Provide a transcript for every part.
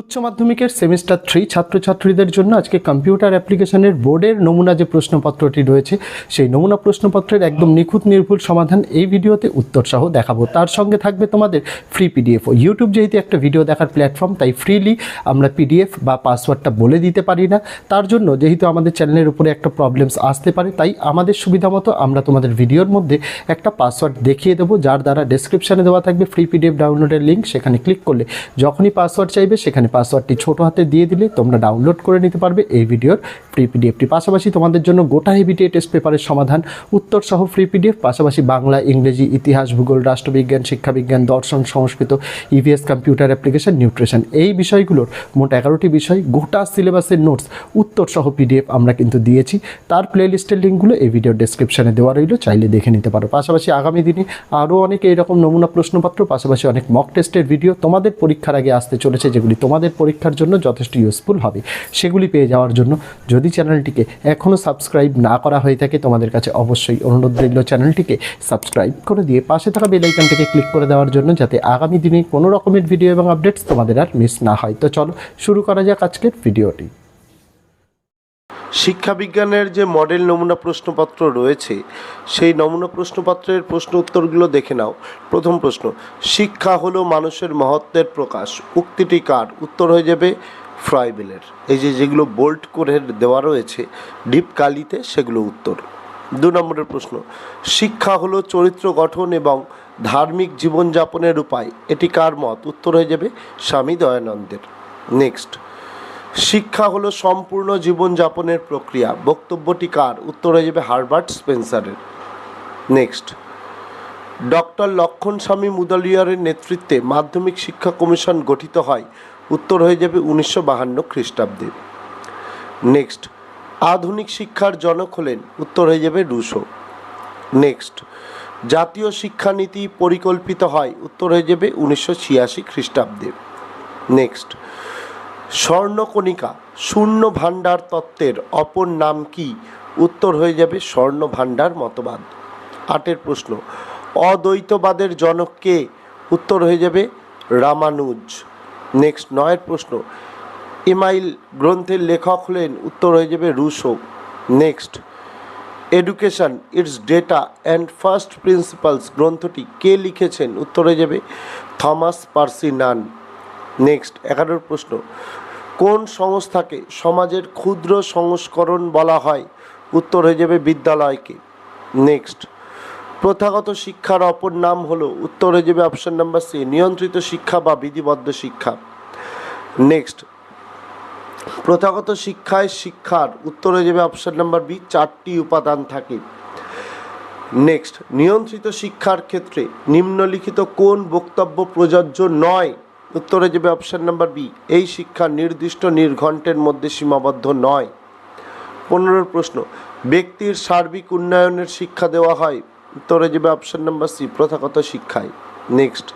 উচ্চ মাধ্যমিকের semester three ছাত্রছাত্রীদের জন্য আজকে কম্পিউটার অ্যাপ্লিকেশনের বোর্ডের নমুনা যে প্রশ্নপত্রটি রয়েছে, সেই নমুনা প্রশ্নপত্রের একদম নিখুঁত নির্ভুল সমাধান এই ভিডিওতে উত্তর সহ দেখাবো। তার সঙ্গে থাকবে তোমাদের ফ্রি পিডিএফ ইউটিউব যেহেতু একটা ভিডিও দেখার প্ল্যাটফর্ম তাই ফ্রিলি আমরা পিডিএফ বা পাসওয়ার্ডটা বলে দিতে পারি না। তার জন্য যেহেতু আমাদের চ্যানেলের উপরে একটা প্রবলেমস আসতে পারে, তাই আমাদের সুবিধা মতো আমরা তোমাদের ভিডিওর মধ্যে একটা পাসওয়ার্ড দেখিয়ে দেবো, যার দ্বারা ডেসক্রিপশানে দেওয়া থাকবে ফ্রি পিডিএফ ডাউনলোডের লিঙ্ক সেখানে ক্লিক করলে যখনই পাসওয়ার্ড চাইবে, সেখানে পাসওয়ার্ডটি ছোট হাতে দিয়ে দিলে তোমরা ডাউনলোড করে নিতে পারবে এই ভিডিওর ফ্রি পিডিএফটি পাশাপাশি তোমাদের জন্য গোটা হেভিটিএ টেস্ট পেপারের সমাধান, উত্তর সহ ফ্রি পিডিএফ পাশাপাশি বাংলা, ইংরেজি, ইতিহাস, ভূগোল, রাষ্ট্রবিজ্ঞান, শিক্ষাবিজ্ঞান, দর্শন, Sanskrit EVS computer application nutrition এই বিষয়গুলোর মোট এগারোটি বিষয়, গোটা সিলেবাসের নোটস উত্তর সহ পিডিএফ আমরা কিন্তু দিয়েছি। তার প্লেলিস্টের লিঙ্কগুলো এই ভিডিওর ডেসক্রিপশনে দেওয়া রইল, চাইলে দেখে নিতে পারো। পাশাপাশি আগামী দিনে আরও অনেক এইরকম নমুনা প্রশ্নপত্র, পাশাপাশি অনেক মক টেস্টের ভিডিও তোমাদের পরীক্ষার আগে আসতে চলেছে, যেগুলি তোমাদের পরীক্ষার জন্য যথেষ্ট ইউজফুল হবে। সেগুলি পেয়ে যাওয়ার জন্য যদি চ্যানেলটিকে এখনও সাবস্ক্রাইব না করা হয়ে থাকে, তোমাদের কাছে অবশ্যই অনুরোধ রইল চ্যানেলটিকে সাবস্ক্রাইব করে দিয়ে পাশে থাকা বেলাইকানটিকে ক্লিক করে দেওয়ার জন্য যাতে আগামী দিনে কোনো রকমের ভিডিও এবং আপডেটস তোমাদের আর মিস না হয়। তো চলো শুরু করা যাক আজকের ভিডিওটি শিক্ষাবিজ্ঞানের যে মডেল নমুনা প্রশ্নপত্র রয়েছে, সেই নমুনা প্রশ্নপত্রের প্রশ্ন উত্তরগুলো দেখে নাও। প্রথম প্রশ্ন, শিক্ষা হলো মানুষের মহত্বের প্রকাশ। উক্তিটি কার? উত্তর হয়ে যাবে ফ্রয়বেলের। এই যে যেগুলো বোল্ট করে দেওয়া রয়েছে, ডিপ কালিতে সেগুলো উত্তর। দু নম্বরের প্রশ্ন, শিক্ষা হলো চরিত্র গঠন এবং ধার্মিক জীবনযাপনের উপায়। এটি কার মত? উত্তর হয়ে যাবে স্বামী দয়ানন্দের। নেক্সট শিক্ষা হলো সম্পূর্ণ জীবনযাপনের প্রক্রিয়া। বক্তব্যটি কার? উত্তর হয়ে যাবে হারবার্ট স্পেন্সারের। নেক্সট। ডক্টর লক্ষণ স্বামী মুদালিয়ারের নেতৃত্বে মাধ্যমিক শিক্ষা কমিশন গঠিত হয়। উত্তর হয়ে যাবে উনিশশো বাহান্ন খ্রিস্টাব্দে। নেক্সট। আধুনিক শিক্ষার জনক হলেন, উত্তর হয়ে যাবে রুশো। নেক্সট। জাতীয় শিক্ষানীতি পরিকল্পিত হয়, উত্তর হয়ে যাবে উনিশশো ছিয়াশি খ্রিস্টাব্দে। নেক্সট। স্বর্ণকণিকা শূন্য ভাণ্ডার তত্ত্বের অপর নাম কি? উত্তর হয়ে যাবে স্বর্ণ ভাণ্ডার মতবাদ। আটের প্রশ্ন, অদ্বৈতবাদের জনক কে? উত্তর হয়ে যাবে রামানুজ। নেক্সট, নয়ের প্রশ্ন, ইমাইল গ্রন্থের লেখক হলেন, উত্তর হয়ে যাবে Rousseau. Next, education, its data and first principles গ্রন্থটি কে লিখেছেন? উত্তর হয়ে যাবে থমাস পার্সি নান নেক্সট এগারোর প্রশ্ন। কোন সংস্থাকে সমাজের ক্ষুদ্র সংস্করণ বলা হয়? উত্তর হয়ে যাবে বিদ্যালয়কে। নেক্সট প্রথাগত শিক্ষার অপর নাম হলো, উত্তর হয়ে যাবে অপশন নাম্বার সি নিয়ন্ত্রিত শিক্ষা বা বিধিবদ্ধ শিক্ষা। নেক্সট প্রথাগত শিক্ষায় শিক্ষার, উত্তর হয়ে যাবে অপশান নাম্বার বি চারটি উপাদান থাকে। নেক্সট নিয়ন্ত্রিত শিক্ষার ক্ষেত্রে নিম্নলিখিত কোন বক্তব্য প্রযোজ্য নয়? উত্তরে যাবে অপশান নাম্বার বি এই শিক্ষা নির্দিষ্ট নির্ঘণ্টের মধ্যে সীমাবদ্ধ নয়। পনেরোর প্রশ্ন, ব্যক্তির সার্বিক উন্নয়নের শিক্ষা দেওয়া হয়। উত্তরে যাবে অপশান নাম্বার সি প্রথাগত শিক্ষায়। নেক্সট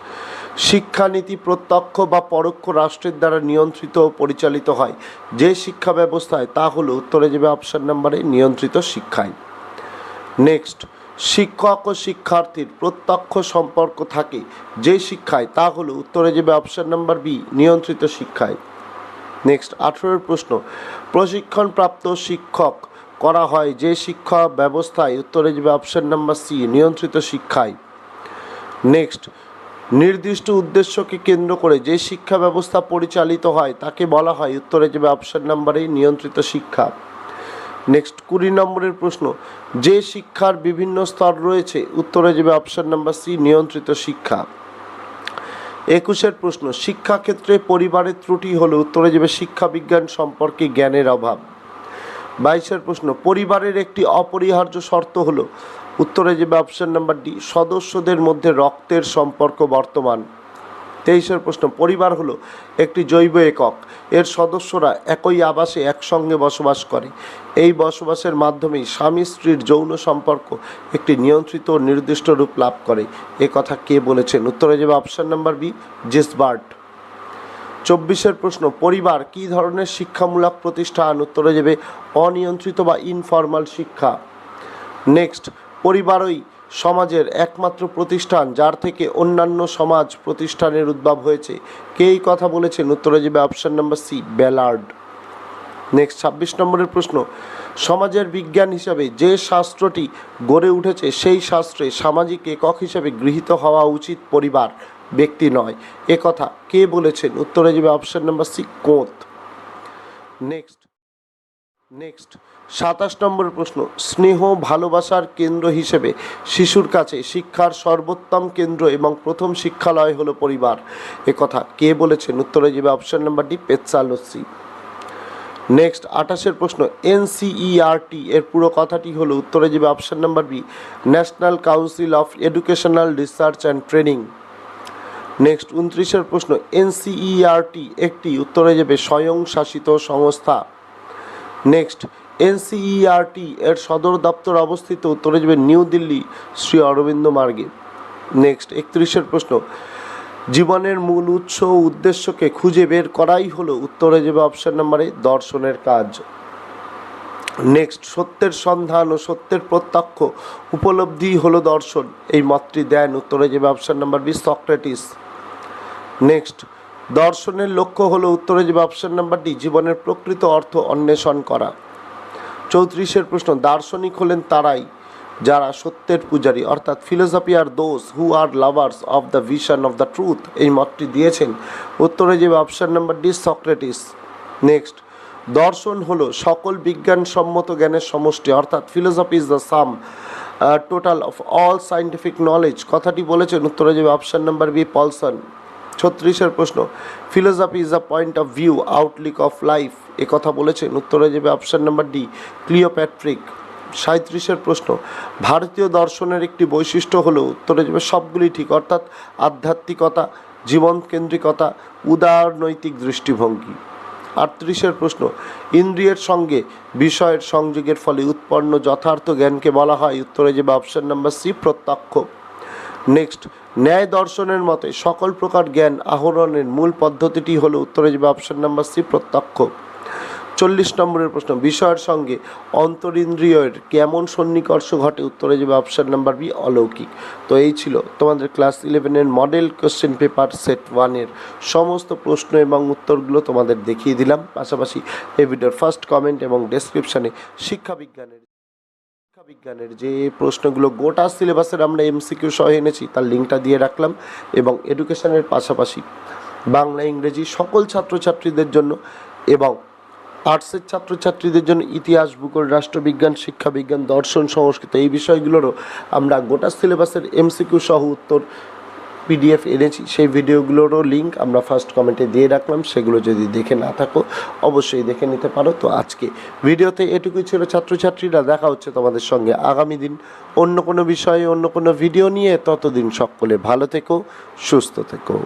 শিক্ষানীতি প্রত্যক্ষ বা পরোক্ষ রাষ্ট্রের দ্বারা নিয়ন্ত্রিত ও পরিচালিত হয়। যে শিক্ষা ব্যবস্থায়, তা হলো উত্তরে যাবে অপশান নাম্বারে নিয়ন্ত্রিত শিক্ষায়। নেক্সট শিক্ষক ও শিক্ষার্থীর প্রত্যক্ষ সম্পর্ক থাকে যে শিক্ষায়, তা হলো উত্তরে যাবে অপশান নাম্বার বি, নিয়ন্ত্রিত শিক্ষায়। নেক্সট, আঠেরোর প্রশ্ন, প্রশিক্ষণপ্রাপ্ত শিক্ষক করা হয় যে শিক্ষা ব্যবস্থায়, উত্তরে যাবে অপশন নাম্বার সি, নিয়ন্ত্রিত শিক্ষায়। নেক্সট, নির্দিষ্ট উদ্দেশ্যকে কেন্দ্র করে যে শিক্ষা ব্যবস্থা পরিচালিত হয়, তাকে বলা হয় উত্তরে যাবে অপশান নাম্বারে নিয়ন্ত্রিত শিক্ষা। নেক্সট কুড়ি নম্বরের প্রশ্ন, যে শিক্ষার বিভিন্ন স্তর রয়েছে, উত্তরে যাবে অপশান নাম্বার সি নিয়ন্ত্রিত শিক্ষা। একুশের প্রশ্ন, শিক্ষাক্ষেত্রে পরিবারের ত্রুটি হলো উত্তরে যাবে শিক্ষা বিজ্ঞান সম্পর্কে জ্ঞানের অভাব। বাইশের প্রশ্ন, পরিবারের একটি অপরিহার্য শর্ত হলো, উত্তরে যাবে অপশান নাম্বার ডি সদস্যদের মধ্যে রক্তের সম্পর্ক বর্তমান। তেইশের প্রশ্ন, পরিবার হলো একটি জৈব একক। এর সদস্যরা একই আবাসে একসঙ্গে বসবাস করে। এই বসবাসের মাধ্যমেই স্বামী স্ত্রীর যৌন সম্পর্ক একটি নিয়ন্ত্রিত নির্দিষ্ট রূপ লাভ করে। এ কথা কে বলেছেন? উত্তরে যাবে অপশান নাম্বার বি জেসবার্ট চব্বিশের প্রশ্ন, পরিবার কী ধরনের শিক্ষামূলক প্রতিষ্ঠান? উত্তরে যাবে অনিয়ন্ত্রিত বা ইনফর্মাল শিক্ষা। নেক্সট, পরিবারই সমাজের একমাত্র প্রতিষ্ঠান, যার থেকে অন্যান্য সমাজ প্রতিষ্ঠানের উদ্ভব হয়েছে। কে এই কথা বলেছেন? উত্তরে যাবে option number C Ballard next ছাব্বিশ নম্বরের প্রশ্ন। সমাজের বিজ্ঞান হিসাবে যে শাস্ত্রটি গড়ে উঠেছে, সেই শাস্ত্রে সামাজিক একক হিসাবে গৃহীত হওয়া উচিত পরিবার, ব্যক্তি নয়। এ কথা কে বলেছেন? উত্তরে যাবে option number C Comte. Next next সাতাশ নম্বর প্রশ্ন, স্নেহ ভালোবাসার কেন্দ্র হিসেবে শিশুর কাছে শিক্ষার সর্বোত্তম কেন্দ্র এবং প্রথম শিক্ষালয় হলো পরিবার। এ কথা কে বলেছেন? উত্তরে যাবে option number D Pestalozzi. Next আঠাশের প্রশ্ন এনসিইআরটি এর পুরো কথাটি হলো উত্তরে যাবে option number B national council of educational research and training next উনত্রিশের প্রশ্ন এনসিইআরটি একটি উত্তরে যাবে স্বয়ংশাসিত সংস্থা। নেক্সট এনসিইআরটি এর সদর দপ্তর অবস্থিত উত্তরে যাবে নিউ দিল্লি, শ্রী অরবিন্দ মার্গে। নেক্সট, একত্রিশের প্রশ্ন। জীবনের মূল উৎস ও উদ্দেশ্যকে খুঁজে বের করাই হলো উত্তরে যাবে অপশন নাম্বারে দর্শনের কাজ। নেক্সট, সত্যের সন্ধান ও সত্যের প্রত্যক্ষ উপলব্ধি হলো দর্শন। এই মতটি দেন উত্তরে যাবে option number B, Socrates. Next, দর্শনের লক্ষ্য হলো উত্তরে যাবে অপশন নাম্বার ডি, জীবনের প্রকৃত অর্থ অন্বেষণ করা। চৌত্রিশের প্রশ্ন, দার্শনিক হলেন তারাই যারা সত্যের পূজারী। অর্থাৎ philosophy are those who are lovers of the vision of the truth এই মতটি দিয়েছেন। উত্তরে যাবে option number D Socrates next দর্শন হলো সকল বিজ্ঞানসম্মত জ্ঞানের সমষ্টি। অর্থাৎ philosophy is the sum total of all scientific knowledge কথাটি বলেছেন উত্তরে যাবে অপশন নাম্বার বি পলসন ছত্রিশের প্রশ্ন philosophy is the point of view outlook of life এ কথা বলেছেন উত্তরে যাবে অপশন নাম্বার ডি ক্লিওপ্যাট্রিক সাঁত্রিশের প্রশ্ন, ভারতীয় দর্শনের একটি বৈশিষ্ট্য হলো, উত্তরে যাবে সবগুলি ঠিক, অর্থাৎ আধ্যাত্মিকতা জীবন কেন্দ্রিকতা উদার নৈতিক দৃষ্টিভঙ্গি। আটত্রিশের প্রশ্ন, ইন্দ্রিয়ের সঙ্গে বিষয়ের সংযোগের ফলে উৎপন্ন যথার্থ জ্ঞানকে বলা হয়, উত্তরে যাবে অপশন নাম্বার সি প্রত্যক্ষ। নেক্সট ন্যায় দর্শনের মতে সকল প্রকার জ্ঞান আহরণের মূল পদ্ধতিটি হলো, উত্তরে যাবে অপশন নাম্বার সি প্রত্যক্ষ। চল্লিশ নম্বরের প্রশ্ন, বিষয়ের সঙ্গে অন্তরিন্দ্রিয়ের কেমন সন্নিকর্ষ ঘটে? উত্তরে যাবে অপশন নাম্বার বি, অলৌকিক। তো এই ছিল তোমাদের ক্লাস ইলেভেনের মডেল কোশ্চেন পেপার সেট ওয়ানের সমস্ত প্রশ্ন এবং উত্তরগুলো তোমাদের দেখিয়ে দিলাম। পাশাপাশি এই ভিডিওর ফার্স্ট কমেন্ট এবং ডেসক্রিপশানে শিক্ষা বিজ্ঞানের বিজ্ঞানের যে প্রশ্নগুলো গোটা সিলেবাসের আমরা এমসিকিউ সহ এনেছি, তার লিঙ্কটা দিয়ে রাখলাম এবং এডুকেশনের পাশাপাশি বাংলা, ইংরেজি সকল ছাত্রছাত্রীদের জন্য এবং আর্টসের ছাত্রছাত্রীদের জন্য ইতিহাস, ভূগোল, রাষ্ট্রবিজ্ঞান, শিক্ষাবিজ্ঞান, দর্শন, সংস্কৃত এই বিষয়গুলোরও আমরা গোটা সিলেবাসের এমসিকিউ সহ উত্তর পিডিএফ এনেছি। সেই ভিডিওগুলোরও লিঙ্ক আমরা ফার্স্ট কমেন্টে দিয়ে রাখলাম। সেগুলো যদি দেখে না থাকো, অবশ্যই দেখে নিতে পারো। তো আজকে ভিডিওতে এটুকুই ছিল ছাত্রছাত্রীরা। দেখা হচ্ছে তোমাদের সঙ্গে আগামী দিন অন্য কোনো বিষয়ে, অন্য কোনো ভিডিও নিয়ে। ততদিন সকলে ভালো থেকো, সুস্থ থেকো।